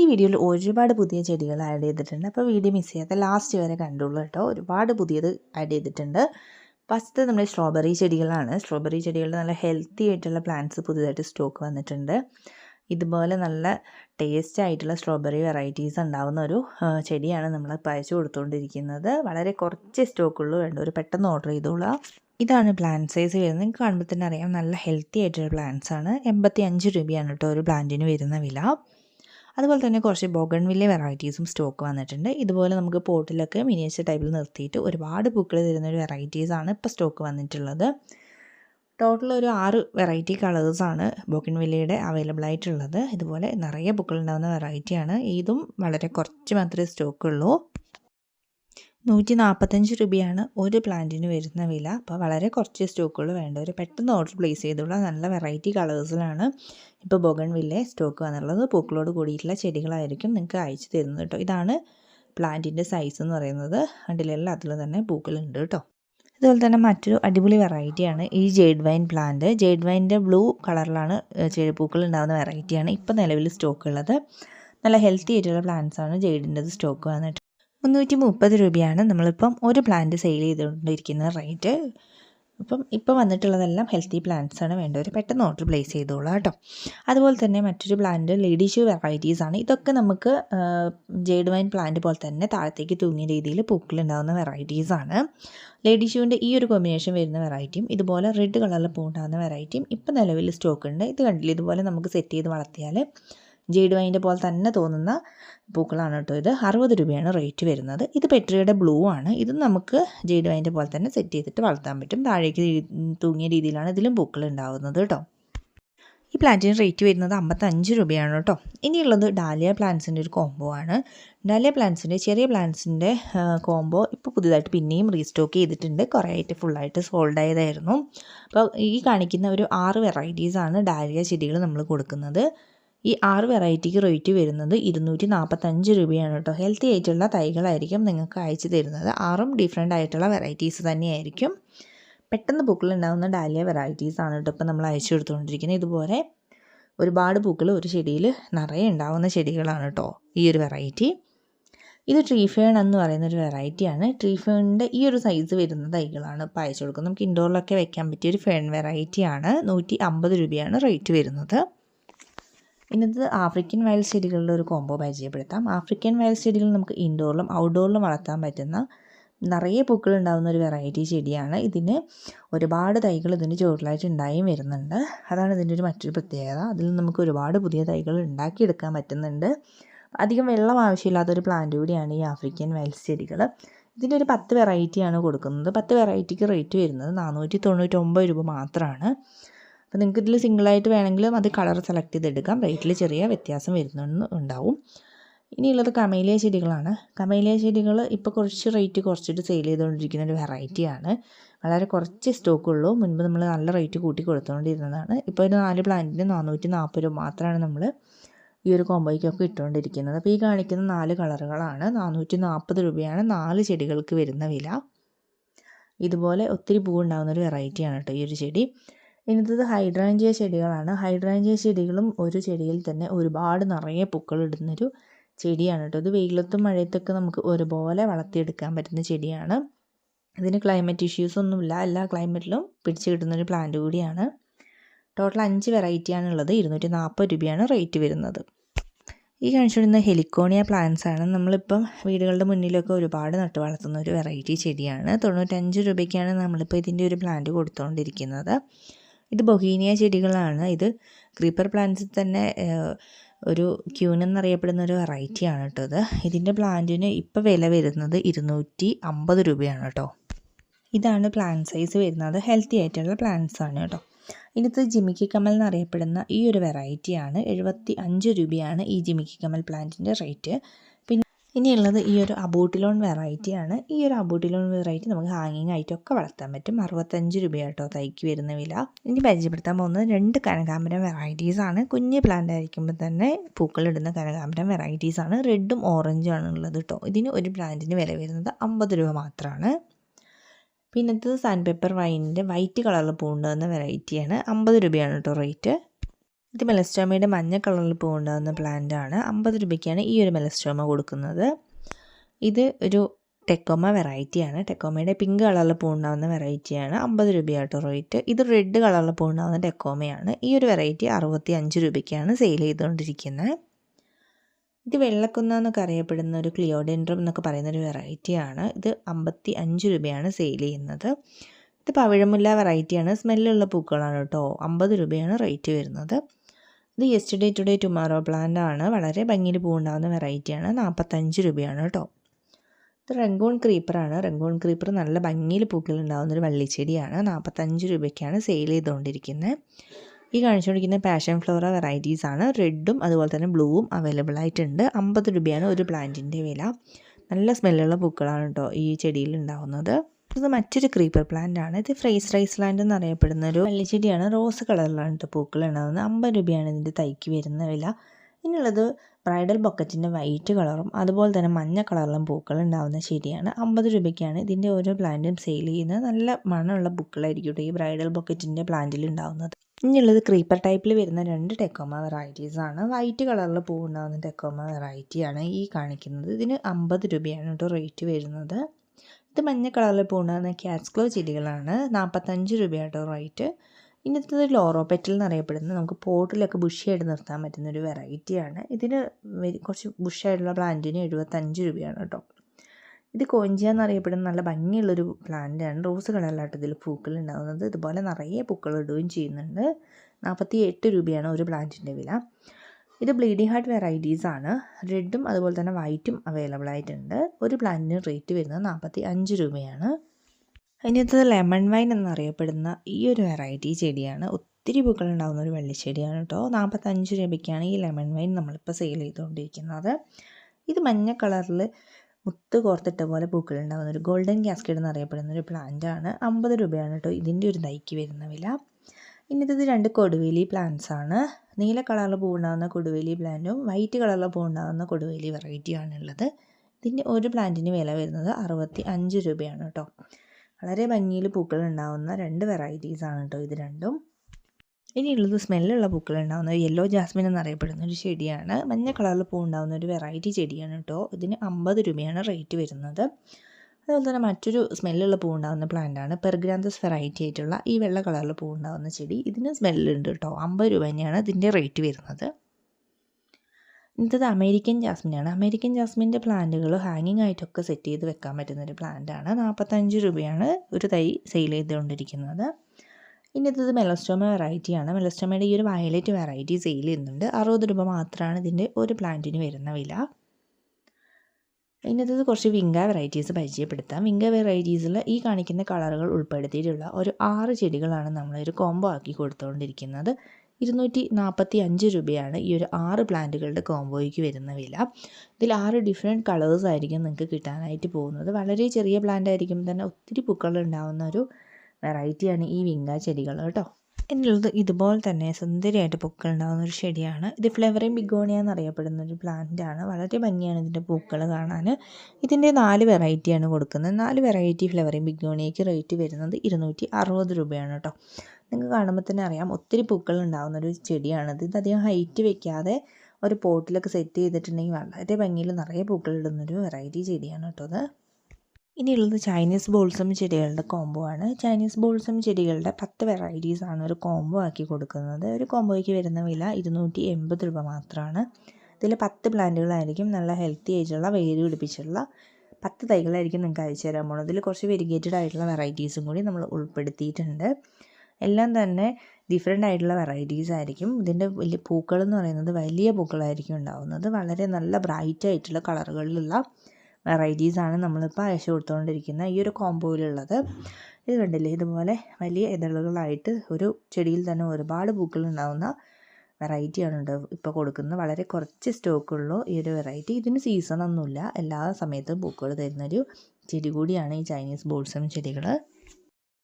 ഈ വീഡിയോയിൽ ഒരുപാട് പുതിയ ചെടികൾ ആഡ് ചെയ്തിട്ടുണ്ട്. അപ്പോൾ വീഡിയോ മിസ് ചെയ്യാത്ത ലാസ്റ്റ് വരെ കണ്ടുള്ളൂ കേട്ടോ. ഒരുപാട് പുതിയത് ആഡ് ചെയ്തിട്ടുണ്ട്. ഫസ്റ്റ് നമ്മുടെ സ്ട്രോബെറി ചെടികളാണ്. സ്ട്രോബെറി ചെടികളുടെ നല്ല ഹെൽത്തി ആയിട്ടുള്ള പ്ലാന്റ്സ് പുതിയതായിട്ട് സ്റ്റോക്ക് വന്നിട്ടുണ്ട്. ഇതുപോലെ നല്ല ടേസ്റ്റ് ആയിട്ടുള്ള സ്ട്രോബെറി വെറൈറ്റീസ് ഉണ്ടാവുന്ന ഒരു ചെടിയാണ് നമ്മൾ ഇപ്പോൾ അയച്ചു കൊടുത്തുകൊണ്ടിരിക്കുന്നത് വളരെ കുറച്ച് സ്റ്റോക്കുള്ളൂ വേണ്ട ഒരു പെട്ടെന്ന് ഓർഡർ ചെയ്തോളാം. ഇതാണ് പ്ലാന്റ് സൈസ് വരുന്നത്. നിങ്ങൾക്ക് കാണുമ്പോൾ തന്നെ അറിയാം. നല്ല ഹെൽത്തി ആയിട്ടുള്ള പ്ലാന്റ്സ് ആണ്. എൺപത്തി അഞ്ച് രൂപയാണ് കേട്ടോ ഒരു പ്ലാന്റിന് വരുന്ന വില. അതുപോലെ തന്നെ കുറച്ച് ബോഗൺ ബോഗൺവില്ലെ വെറൈറ്റീസും സ്റ്റോക്ക് വന്നിട്ടുണ്ട്. ഇതുപോലെ നമുക്ക് പോട്ടിലൊക്കെ മിനിയേച്ചർ ടൈപ്പിൽ നിർത്തിയിട്ട് ഒരുപാട് പൂക്കൾ തരുന്ന ഒരു വെറൈറ്റീസാണ് ഇപ്പോൾ സ്റ്റോക്ക് വന്നിട്ടുള്ളത്. ടോട്ടൽ ഒരു ആറ് വെറൈറ്റി കളേഴ്സാണ് ബോഗൺവില്ലയുടെ അവൈലബിൾ ആയിട്ടുള്ളത്. ഇതുപോലെ നിറയെ പൂക്കൾ ഉണ്ടാകുന്ന വെറൈറ്റിയാണ് ഇതും വളരെ കുറച്ച് മാത്രമേ സ്റ്റോക്കുള്ളൂ നൂറ്റി നാൽപ്പത്തഞ്ച് രൂപയാണ് ഒരു പ്ലാന്റിന് വരുന്ന വില. അപ്പോൾ വളരെ കുറച്ച് സ്റ്റോക്കുകൾ വേണ്ട. ഒരു പെട്ടെന്ന് ഓർഡർ പ്ലേസ് ചെയ്തുള്ള നല്ല വെറൈറ്റി കളേഴ്സിലാണ് ഇപ്പോൾ ബൊഗൺ വില്ലെ സ്റ്റോക്ക് വന്നുള്ളത് പൂക്കളോട് കൂടിയിട്ടുള്ള ചെടികളായിരിക്കും നിങ്ങൾക്ക് അയച്ചു തരുന്നത് കേട്ടോ ഇതാണ് പ്ലാന്റിന്റെ സൈസ് എന്ന് പറയുന്നത്. അതിൽ എല്ലാത്തിലും തന്നെ പൂക്കളുണ്ട് കേട്ടോ അതുപോലെ തന്നെ മറ്റൊരു അടിപൊളി വെറൈറ്റിയാണ് ഈ ജെയ്ഡ് വൈൻ പ്ലാന്റ് ജെയ്ഡ് വൈന്റെ ബ്ലൂ കളറിലാണ് പൂക്കൾ ഉണ്ടാകുന്ന വെറൈറ്റിയാണ് ഇപ്പോൾ നിലവിൽ സ്റ്റോക്ക് ഉള്ളത്. നല്ല ഹെൽത്തി ആയിട്ടുള്ള പ്ലാന്റ്സാണ് ആണ് ജെയ്ഡിന്റെത് സ്റ്റോക്ക് വന്നിട്ട് മുന്നൂറ്റി മുപ്പത് രൂപയാണ് നമ്മളിപ്പം ഒരു പ്ലാന്റ് സെയിൽ ചെയ്തുകൊണ്ടിരിക്കുന്ന റേറ്റ് അപ്പം ഇപ്പോൾ വന്നിട്ടുള്ളതെല്ലാം ഹെൽത്തി പ്ലാന്റ്സ് ആണ്. വേണ്ടവർ പെട്ടെന്ന് ഓർഡർ പ്ലേസ് ചെയ്തോളാം കേട്ടോ. അതുപോലെ തന്നെ മറ്റൊരു പ്ലാന്റ് ലേഡീസ് വെറൈറ്റീസ് ആണ്. ഇതൊക്കെ നമുക്ക് ജേഡ് വൈൻ പ്ലാന്റ് പോലെ തന്നെ താഴത്തേക്ക് തൂങ്ങിയ രീതിയിൽ പൂക്കളുണ്ടാകുന്ന വെറൈറ്റീസ് ആണ്. ലേഡി ഷൂവിന്റെ ഈ ഒരു കോമ്പിനേഷൻ വരുന്ന വെറൈറ്റിയും ഇതുപോലെ റെഡ് കളറിൽ പൂണ്ടാകുന്ന വെറൈറ്റിയും ഇപ്പോൾ നിലവിൽ സ്റ്റോക്ക് ഉണ്ട്. ഇത് കണ്ടില്ല? ഇതുപോലെ നമുക്ക് സെറ്റ് ചെയ്ത് വളർത്തിയാൽ ജെയ്ഡ് വൈന്റെ പോലെ തന്നെ തോന്നുന്ന പൂക്കളാണ് കേട്ടോ ഇത്. അറുപത് രൂപയാണ് റേറ്റ് വരുന്നത്. ഇത് പെട്രിയുടെ ബ്ലൂ ആണ്. ഇത് നമുക്ക് ജെയ്ഡ് വൈന്റെ പോലെ തന്നെ സെറ്റ് ചെയ്തിട്ട് വളർത്താൻ പറ്റും. താഴേക്ക് തൂങ്ങിയ രീതിയിലാണ് ഇതിലും പൂക്കൾ ഉണ്ടാകുന്നത് കേട്ടോ. ഈ പ്ലാന്റിന് റേറ്റ് വരുന്നത് അമ്പത്തഞ്ച് രൂപയാണ് കേട്ടോ. ഇനിയുള്ളത് ഡാലിയ പ്ലാന്റ്സിന്റെ ഒരു കോംബോ ആണ്. ഡാലിയ പ്ലാന്റ്സിന്റെ ചെറിയ പ്ലാന്റ്സിന്റെ കോംബോ ഇപ്പോൾ പുതിയതായിട്ട് പിന്നെയും റീസ്റ്റോക്ക് ചെയ്തിട്ടുണ്ട്. കുറേ ആയിട്ട് ഫുള്ളായിട്ട് സോൾഡ് ആയതായിരുന്നു. അപ്പോൾ ഈ കാണിക്കുന്ന ഒരു ആറ് വെറൈറ്റീസാണ് ഡാലിയ ചെടികൾ നമ്മൾ കൊടുക്കുന്നത്. ഈ ആറ് വെറൈറ്റിക്ക് റേറ്റ് വരുന്നത് ഇരുന്നൂറ്റി നാൽപ്പത്തഞ്ച് രൂപയാണ് കേട്ടോ. ഹെൽത്തി ആയിട്ടുള്ള തൈകളായിരിക്കും നിങ്ങൾക്ക് അയച്ചു തരുന്നത്. ആറും ഡിഫറെന്റ് ആയിട്ടുള്ള വെറൈറ്റീസ് തന്നെയായിരിക്കും. പെട്ടെന്ന് പൂക്കൾ ഉണ്ടാകുന്ന ഡാലിയ വെറൈറ്റീസ് ആണ് കേട്ടോ ഇപ്പോൾ നമ്മൾ അയച്ചു കൊടുത്തുകൊണ്ടിരിക്കുന്നത്. ഇതുപോലെ ഒരുപാട് പൂക്കൾ ഒരു ചെടിയിൽ നിറയെ ഉണ്ടാകുന്ന ചെടികളാണ് കേട്ടോ ഈ ഒരു വെറൈറ്റി ഇത് ട്രീഫേൺ എന്ന് പറയുന്ന ഒരു വെറൈറ്റിയാണ് ട്രീ ഫേണിന്റെ ഈ ഒരു സൈസ് വരുന്ന തൈകളാണ് ഇപ്പോൾ അയച്ചു കൊടുക്കുന്നത്. നമുക്ക് ഇൻഡോറിലൊക്കെ വെക്കാൻ പറ്റിയ ഒരു ഫേൺ വെറൈറ്റിയാണ് നൂറ്റി അമ്പത് രൂപയാണ് റേറ്റ് വരുന്നത്. ഇന്നത്തെ ആഫ്രിക്കൻ വയൽ ചെടികളുടെ ഒരു കോംബോ പരിചയപ്പെടുത്താം. ആഫ്രിക്കൻ വയൽ ചെടികൾ നമുക്ക് ഇൻഡോറിലും ഔട്ട്ഡോറിലും വളർത്താൻ പറ്റുന്ന നിറയെ പൂക്കൾ ഉണ്ടാകുന്ന ഒരു വെറൈറ്റി ചെടിയാണ്. ഇതിന് ഒരുപാട് തൈകൾ ഇതിന്റെ ചുവട്ടിലായിട്ട് ഉണ്ടായും വരുന്നുണ്ട്. അതാണ് ഇതിന്റെ ഒരു മറ്റൊരു പ്രത്യേകത. അതിൽ നമുക്ക് ഒരുപാട് പുതിയ തൈകൾ ഉണ്ടാക്കിയെടുക്കാൻ പറ്റുന്നുണ്ട്. അധികം വെള്ളം ആവശ്യമില്ലാത്ത ഒരു പ്ലാന്റ് കൂടിയാണ് ഈ ആഫ്രിക്കൻ വയൽസ് ചെടികൾ ഇതിന്റെ ഒരു പത്ത് വെറൈറ്റിയാണ് കൊടുക്കുന്നത്. പത്ത് വെറൈറ്റിക്ക് റേറ്റ് വരുന്നത് നാനൂറ്റി തൊണ്ണൂറ്റൊമ്പത് രൂപ മാത്രമാണ് അപ്പോൾ നിങ്ങൾക്ക് ഇതിൽ സിംഗിളായിട്ട് വേണമെങ്കിലും അത് കളർ സെലക്ട് ചെയ്തെടുക്കാം. റേറ്റിൽ ചെറിയ വ്യത്യാസം വരുന്നുണ്ട് ഉണ്ടാവും. ഇനിയുള്ളത് കമേലിയ ചെടികളാണ്. കമേലിയ ചെടികൾ ഇപ്പോൾ കുറച്ച് റേറ്റ് കുറച്ചിട്ട് സെയിൽ ചെയ്തുകൊണ്ടിരിക്കുന്ന ഒരു വെറൈറ്റിയാണ് വളരെ കുറച്ച് സ്റ്റോക്കുള്ളൂ മുൻപ് നമ്മൾ നല്ല റേറ്റ് കൂട്ടി കൊടുത്തുകൊണ്ടിരുന്നതാണ് ഇപ്പോൾ ഒരു നാല് പ്ലാന്റിന് നാനൂറ്റി നാൽപ്പത് രൂപ മാത്രമാണ് നമ്മൾ ഈ ഒരു കോമ്പോയ്ക്കൊക്കെ ഇട്ടുകൊണ്ടിരിക്കുന്നത് അപ്പോൾ ഈ കാണിക്കുന്ന നാല് കളറുകളാണ് നാനൂറ്റി നാൽപ്പത് രൂപയാണ് നാല് ചെടികൾക്ക് വരുന്ന വില. ഇതുപോലെ ഒത്തിരി പൂ ഉണ്ടാകുന്ന ഒരു വെറൈറ്റിയാണ് കേട്ടോ ഈ ഒരു ചെടി. ഇന്നത്തത് ഹൈഡ്രാഞ്ചിയ ചെടികളാണ്. ഹൈഡ്രാഞ്ചിയ ചെടികളും ഒരു ചെടിയിൽ തന്നെ ഒരുപാട് നിറയെ പൂക്കളിടുന്നൊരു ചെടിയാണ് കേട്ടോ ഇത് വെയിലത്തും മഴയത്തൊക്കെ നമുക്ക് ഒരുപോലെ വളർത്തിയെടുക്കാൻ പറ്റുന്ന ചെടിയാണ്. ഇതിന് ക്ലൈമറ്റ് ഇഷ്യൂസ് ഒന്നുമില്ല. എല്ലാ ക്ലൈമറ്റിലും പിടിച്ച് കിട്ടുന്നൊരു പ്ലാന്റ് കൂടിയാണ്. ടോട്ടൽ അഞ്ച് വെറൈറ്റിയാണ് ഉള്ളത് ഇരുന്നൂറ്റി നാൽപ്പത് രൂപയാണ് റേറ്റ് വരുന്നത്. ഈ കാണിച്ചുകൊണ്ടിരുന്ന ഹെലിക്കോണിയ പ്ലാന്റ്സ് ആണ്. നമ്മളിപ്പം വീടുകളുടെ മുന്നിലൊക്കെ ഒരുപാട് നട്ടു വളർത്തുന്ന ഒരു വെറൈറ്റി ചെടിയാണ്. തൊണ്ണൂറ്റഞ്ച് രൂപയ്ക്കാണ് നമ്മളിപ്പോൾ ഇതിന്റെ ഒരു പ്ലാന്റ് കൊടുത്തുകൊണ്ടിരിക്കുന്നത് ഇത് ബൊഹീനിയ ചെടികളാണ്. ഇത് ക്രീപ്പർ പ്ലാന്റ്സിൽ തന്നെ ഒരു ക്യൂൻ എന്നറിയപ്പെടുന്ന ഒരു വെറൈറ്റിയാണ് കേട്ടോ ഇത്. ഇതിന്റെ പ്ലാന്റിന് ഇപ്പോൾ വില വരുന്നത് ഇരുന്നൂറ്റി അമ്പത് രൂപയാണ് കേട്ടോ. ഇതാണ് പ്ലാന്റ് സൈസ് വരുന്നത്. ഹെൽത്തി ആയിട്ടുള്ള പ്ലാന്റ്സ് ആണ് കേട്ടോ. ഇന്നത്തെ ജിമിക്കി കമൽ എന്നറിയപ്പെടുന്ന ഈ ഒരു വെറൈറ്റിയാണ് എഴുപത്തി അഞ്ച് രൂപയാണ് ഈ ജിമിക്കി കമൽ പ്ലാന്റിന്റെ റേറ്റ് ഇനിയുള്ളത് ഈ ഒരു അബൂട്ടിലോൺ വെറൈറ്റിയാണ് ഈ ഒരു അബൂട്ടിലോൺ വെറൈറ്റി നമുക്ക് ഹാങ്ങിങ് ആയിട്ടൊക്കെ വളർത്താൻ പറ്റും. അറുപത്തഞ്ച് രൂപയാട്ടോ തൈക്ക് വരുന്ന വില. ഇനി പരിചയപ്പെടുത്താൻ പോകുന്നത് രണ്ട് കനകാമ്പരം ആണ്. കുഞ്ഞ് പ്ലാന്റ് ആയിരിക്കുമ്പോൾ തന്നെ പൂക്കളിടുന്ന കനകാമ്പരം വെറൈറ്റീസ് ആണ്. റെഡും ഓറഞ്ചും ആണ് ഉള്ളത് കേട്ടോ ഇതിന് ഒരു പ്ലാന്റിന് വില വരുന്നത് അമ്പത് രൂപ മാത്രമാണ് പിന്നത്തത് സാൻഡ് പേപ്പർ വൈനിന്റെ വൈറ്റ് കളറിൽ പൂണ്ടുന്ന വെറൈറ്റിയാണ് അമ്പത് രൂപയാണ് കേട്ടോ റേറ്റ് ഇത് മെലസ്റ്റോമയുടെ മഞ്ഞ കളറിൽ പൂവുണ്ടാകുന്ന പ്ലാന്റ് ആണ്. അമ്പത് രൂപയ്ക്കാണ് ഈ ഒരു മെലസ്റ്റോമ കൊടുക്കുന്നത്. ഇത് ഒരു ടെക്കോമ വെറൈറ്റിയാണ് ടെക്കോമയുടെ പിങ്ക് കളറിൽ പൂവുണ്ടാകുന്ന വെറൈറ്റിയാണ് അമ്പത് രൂപയാട്ടോ റേറ്റ് ഇത് റെഡ് കളറിൽ പൂവുണ്ടാകുന്ന ടെക്കോമയാണ്. ഈ ഒരു വെറൈറ്റി അറുപത്തി അഞ്ച് രൂപയ്ക്കാണ് സെയിൽ ചെയ്തുകൊണ്ടിരിക്കുന്നത് ഇത് വെള്ളക്കുന്ന എന്നൊക്കെ അറിയപ്പെടുന്ന ഒരു ക്ലിയോഡെൻഡ്രം എന്നൊക്കെ പറയുന്ന ഒരു വെറൈറ്റിയാണ് ഇത് അമ്പത്തി അഞ്ച് രൂപയാണ് സെയിൽ ചെയ്യുന്നത്. ഇത് പവിഴമുല്ല വെറൈറ്റിയാണ്. സ്മെല്ലുള്ള പൂക്കളാണ് കേട്ടോ. അമ്പത് രൂപയാണ് റേറ്റ് വരുന്നത്. ഇത് യെസ്റ്റർഡേ ടുഡേ ടുമാറോ പ്ലാന്റ് ആണ്. വളരെ ഭംഗിയിൽ പൂവുണ്ടാകുന്ന വെറൈറ്റിയാണ് നാൽപ്പത്തഞ്ച് രൂപയാണ് കേട്ടോ. ഇത് റെങ്കോൺ ക്രീപ്പറാണ് റെങ്കോൺ ക്രീപ്പർ നല്ല ഭംഗിയിൽ ഒരു വള്ളിച്ചെടിയാണ്. നാൽപ്പത്തഞ്ച് രൂപയ്ക്കാണ് സെയിൽ ചെയ്തുകൊണ്ടിരിക്കുന്നത് ഈ കാണിച്ചുകൊണ്ടിരിക്കുന്ന പാഷൻ ഫ്ലോറ വെറൈറ്റീസ് ആണ്. റെഡും അതുപോലെ തന്നെ ബ്ലൂവും അവൈലബിൾ ആയിട്ടുണ്ട്. അമ്പത് രൂപയാണ് ഒരു പ്ലാന്റിന്റെ വില. നല്ല സ്മെല്ലുള്ള പൂക്കളാണ് കേട്ടോ ഈ ചെടിയിൽ ഉണ്ടാകുന്നത് ഇത് മറ്റൊരു ക്രീപ്പർ പ്ലാന്റ് ആണ്. ഇത് ഫ്രൈസ് റൈസ് പ്ലാന്റ് എന്നറിയപ്പെടുന്ന ഒരു വള്ളിച്ചെടിയാണ് റോസ് കളറിലാണ് പൂക്കൾ ഉണ്ടാകുന്നത് അമ്പത് രൂപയാണ് ഇതിന്റെ തൈക്ക് വരുന്ന വില. ഇനിയുള്ളത് ബ്രൈഡൽ ബൊക്കറ്റിന്റെ വൈറ്റ് കളറും അതുപോലെ തന്നെ മഞ്ഞ കളറിലും പൂക്കൾ ഉണ്ടാകുന്ന ചെടിയാണ്. അമ്പത് രൂപയ്ക്കാണ് ഇതിന്റെ ഓരോ പ്ലാന്റും സെയിൽ ചെയ്യുന്നത്. നല്ല മണമുള്ള പൂക്കളായിരിക്കും ഈ ബ്രൈഡൽ ബൊക്കറ്റിന്റെ പ്ലാന്റിൽ ഉണ്ടാകുന്നത് ഇനിയുള്ളത് ക്രീപ്പർ ടൈപ്പിൽ വരുന്ന രണ്ട് ടെക്കോമ വെറൈറ്റീസ് ആണ്. വൈറ്റ് കളറിൽ പൂ ഉണ്ടാകുന്ന ടെക്കോമ വെറൈറ്റിയാണ് ഈ കാണിക്കുന്നത്. ഇതിന് അമ്പത് രൂപയാണ് കേട്ടോ റേറ്റ് വരുന്നത്. ഇത് മഞ്ഞ കളറിൽ പൂണ്ടാകുന്ന ക്യാറ്റ്സ്ക്ലോ ചെടികളാണ് നാൽപ്പത്തഞ്ച് രൂപയാട്ടോ റേറ്റ്. ഇന്നത്തെ ലോറോ പെറ്റൽ എന്നറിയപ്പെടുന്നത് നമുക്ക് പോട്ടിലൊക്കെ ബുഷിയായിട്ട് നിർത്താൻ പറ്റുന്ന ഒരു വെറൈറ്റിയാണ്. ഇതിന് കുറച്ച് ബുഷായിട്ടുള്ള പ്ലാന്റിന് എഴുപത്തഞ്ച് രൂപയാണ് കേട്ടോ. ഇത് കോഞ്ചിയ എന്നറിയപ്പെടുന്ന നല്ല ഭംഗിയുള്ളൊരു പ്ലാന്റാണ്. റോസ് കളറിലായിട്ട് ഇതിൽ പൂക്കൾ ഉണ്ടാകുന്നത് ഇതുപോലെ നിറയെ പൂക്കൾ ഇടുകയും ചെയ്യുന്നുണ്ട്. നാൽപ്പത്തി എട്ട് രൂപയാണ് ഒരു പ്ലാന്റിന്റെ വില. ഇത് ബ്ലീഡിംഗ് ഹാർട്ട് വെറൈറ്റീസ് ആണ്. റെഡും അതുപോലെ തന്നെ വൈറ്റും അവൈലബിൾ ആയിട്ടുണ്ട്. ഒരു പ്ലാന്റിന് റേറ്റ് വരുന്നത് നാൽപ്പത്തി അഞ്ച് രൂപയാണ് അതിനകത്ത് ലെമൺ വൈൻ എന്നറിയപ്പെടുന്ന ഈ ഒരു വെറൈറ്റി ചെടിയാണ്. ഒത്തിരി പൂക്കൾ ഉണ്ടാകുന്ന ഒരു വെള്ളിച്ചെടിയാണ് കേട്ടോ നാൽപ്പത്തഞ്ച് രൂപയ്ക്കാണ് ഈ ലെമൺ വൈൻ നമ്മളിപ്പോൾ സെയിൽ ചെയ്തുകൊണ്ടിരിക്കുന്നത്. ഇത് മഞ്ഞ കളറിൽ മുത്ത് കോർത്തിട്ട പോലെ പൂക്കൾ ഉണ്ടാകുന്ന ഒരു ഗോൾഡൻ കാസ്കേഡ് എന്നറിയപ്പെടുന്ന ഒരു പ്ലാന്റ് ആണ്. അമ്പത് രൂപയാണ് കേട്ടോ ഇതിന്റെ ഒരു തൈക്ക് വരുന്ന വില. ഇന്നത്തെ രണ്ട് കൊടുവേലി പ്ലാന്റ്സ് ആണ്. നീല കളറിൽ പൂവുണ്ടാകുന്ന കൊടുവേലി പ്ലാന്റും വൈറ്റ് കളറിൽ പൂവുണ്ടാകുന്ന കൊടുവേലി വെറൈറ്റിയാണ് ഉള്ളത്. ഇതിന്റെ ഒരു പ്ലാന്റിന് വില വരുന്നത് അറുപത്തി അഞ്ച് രൂപയാണ് കേട്ടോ വളരെ ഭംഗിയിൽ പൂക്കൾ ഉണ്ടാകുന്ന രണ്ട് വെറൈറ്റീസ് ആണ് കേട്ടോ ഇത് രണ്ടും. ഇനിയുള്ളത് സ്മെല്ലുള്ള പൂക്കൾ ഉണ്ടാകുന്ന യെല്ലോ ജാസ്മിൻ എന്നറിയപ്പെടുന്ന ഒരു ചെടിയാണ്. മഞ്ഞ കളറിൽ പൂ ഉണ്ടാകുന്ന ഒരു വെറൈറ്റി ചെടിയാണ് കേട്ടോ ഇതിന് അമ്പത് രൂപയാണ് റേറ്റ് വരുന്നത്. അതുപോലെ തന്നെ മറ്റൊരു സ്മെല്ലുള്ള പൂവുണ്ടാകുന്ന പ്ലാന്റാണ് പെർഗ്രാന്തസ് വെറൈറ്റി ആയിട്ടുള്ള ഈ വെള്ള കളറിൽ പൂവുണ്ടാകുന്ന ചെടി. ഇതിന് സ്മെല്ലുണ്ട് കേട്ടോ അമ്പത് രൂപ തന്നെയാണ് ഇതിന്റെ റേറ്റ് വരുന്നത്. ഇന്നത്തത് അമേരിക്കൻ ജാസ്മിനാണ് അമേരിക്കൻ ജാസ്മിന്റെ പ്ലാന്റുകൾ ഹാങ്ങിങ് ആയിട്ടൊക്കെ സെറ്റ് ചെയ്ത് വെക്കാൻ പറ്റുന്ന ഒരു പ്ലാന്റാണ് നാൽപ്പത്തഞ്ച് രൂപയാണ് ഒരു തൈ സെയിൽ ചെയ്തുകൊണ്ടിരിക്കുന്നത്. ഇന്നത്തത് മെലസ്റ്റോമ വെറൈറ്റിയാണ് മെലസ്റ്റോമയുടെ ഈ ഒരു വയലറ്റ് വെറൈറ്റി സെയിൽ ചെയ്യുന്നുണ്ട്. അറുപത് രൂപ മാത്രമാണ് ഇതിന്റെ ഒരു പ്ലാന്റിന് വരുന്ന വില. ഇന്നത്തത് കുറച്ച് വിങ്ക വെറൈറ്റീസ് പരിചയപ്പെടുത്താം. വിങ്ക വെറൈറ്റീസിൽ ഈ കാണിക്കുന്ന കളറുകൾ ഉൾപ്പെടുത്തിയിട്ടുള്ള ഒരു ആറ് ചെടികളാണ് നമ്മളൊരു കോംബോ ആക്കി കൊടുത്തുകൊണ്ടിരിക്കുന്നത് ഇരുന്നൂറ്റി നാൽപ്പത്തി അഞ്ച് രൂപയാണ് ഈ ഒരു ആറ് പ്ലാന്റുകളുടെ കോംബോയ്ക്ക് വരുന്ന വില. ഇതിൽ ആറ് ഡിഫറെന്റ് കളേഴ്സ് ആയിരിക്കും നിങ്ങൾക്ക് കിട്ടാനായിട്ട് പോകുന്നത്. വളരെ ചെറിയ പ്ലാന്റ് ആയിരിക്കും തന്നെ ഒത്തിരി പൂക്കളുണ്ടാകുന്ന ഒരു വെറൈറ്റിയാണ് ഈ വിങ്ക ചെടികൾ കേട്ടോ. എന്നുള്ളത് ഇതുപോലെ തന്നെ സുന്ദരിയായിട്ട് പൂക്കൾ ഉണ്ടാകുന്ന ഒരു ചെടിയാണ്. ഇത് ഫ്ലവറിങ് ബിഗോണിയ എന്നറിയപ്പെടുന്ന ഒരു പ്ലാന്റ് ആണ്. വളരെ ഭംഗിയാണ് ഇതിന്റെ പൂക്കൾ കാണാൻ. ഇതിന്റെ നാല് വെറൈറ്റിയാണ് കൊടുക്കുന്നത്. നാല് വെറൈറ്റി ഫ്ലവറിങ് ബിഗോണിയയ്ക്ക് റേറ്റ് വരുന്നത് ഇരുന്നൂറ്റി അറുപത് രൂപയാണ് കേട്ടോ നിങ്ങൾക്ക് കാണുമ്പോൾ തന്നെ അറിയാം ഒത്തിരി പൂക്കൾ ഉണ്ടാകുന്ന ഒരു ചെടിയാണിത് ഇത്. അധികം ഹൈറ്റ് വെക്കാതെ ഒരു പോട്ടിലൊക്കെ സെറ്റ് ചെയ്തിട്ടുണ്ടെങ്കിൽ വളരെ ഭംഗിയിൽ നിറയെ പൂക്കൾ ഇടുന്നൊരു വെറൈറ്റി ചെടിയാണ് കേട്ടോ അത് ഇനിയുള്ളത് ചൈനീസ് ബോൾസം ചെടികളുടെ കോംബോ ആണ്. ചൈനീസ് ബോൾസം ചെടികളുടെ പത്ത് ആണ് ഒരു കോംബോ ആക്കി കൊടുക്കുന്നത്. ഒരു കോംബോയ്ക്ക് വരുന്ന വില ഇരുന്നൂറ്റി എൺപത് രൂപ മാത്രമാണ് ഇതിൽ പത്ത് പ്ലാന്റുകളായിരിക്കും നല്ല ഹെൽത്തി ആയിട്ടുള്ള വേര് പിടിപ്പിച്ചുള്ള പത്ത് തൈകളായിരിക്കും നിങ്ങൾക്ക് അയച്ചു തരാൻ പോകുന്നത് ഇതിൽ കുറച്ച് വെരിഗേറ്റഡ് ആയിട്ടുള്ള വെറൈറ്റീസും കൂടി നമ്മൾ ഉൾപ്പെടുത്തിയിട്ടുണ്ട്. എല്ലാം തന്നെ ഡിഫറെന്റ് ആയിട്ടുള്ള വെറൈറ്റീസ് ആയിരിക്കും. ഇതിന്റെ വലിയ പൂക്കൾ എന്ന് പറയുന്നത് വലിയ പൂക്കളായിരിക്കും ഉണ്ടാവുന്നത്. വളരെ നല്ല ബ്രൈറ്റ് ആയിട്ടുള്ള കളറുകളിലുള്ള വെറൈറ്റീസാണ് നമ്മളിപ്പോൾ അയച്ചു കൊടുത്തുകൊണ്ടിരിക്കുന്ന ഈ ഒരു കോമ്പോയിലുള്ളത് ഇത് കണ്ടില്ലേ? ഇതുപോലെ വലിയ ഇതളുകളായിട്ട് ഒരു ചെടിയിൽ തന്നെ ഒരുപാട് പൂക്കൾ ഉണ്ടാകുന്ന വെറൈറ്റിയാണ് ഉണ്ട് ഇപ്പോൾ കൊടുക്കുന്നത് വളരെ കുറച്ച് സ്റ്റോക്കുള്ളൂ ഈ ഒരു വെറൈറ്റി. ഇതിന് സീസണൊന്നുമില്ല. എല്ലാ സമയത്തും പൂക്കൾ തരുന്നൊരു ചെടി കൂടിയാണ് ഈ ചൈനീസ് ബോൾസം ചെടികൾ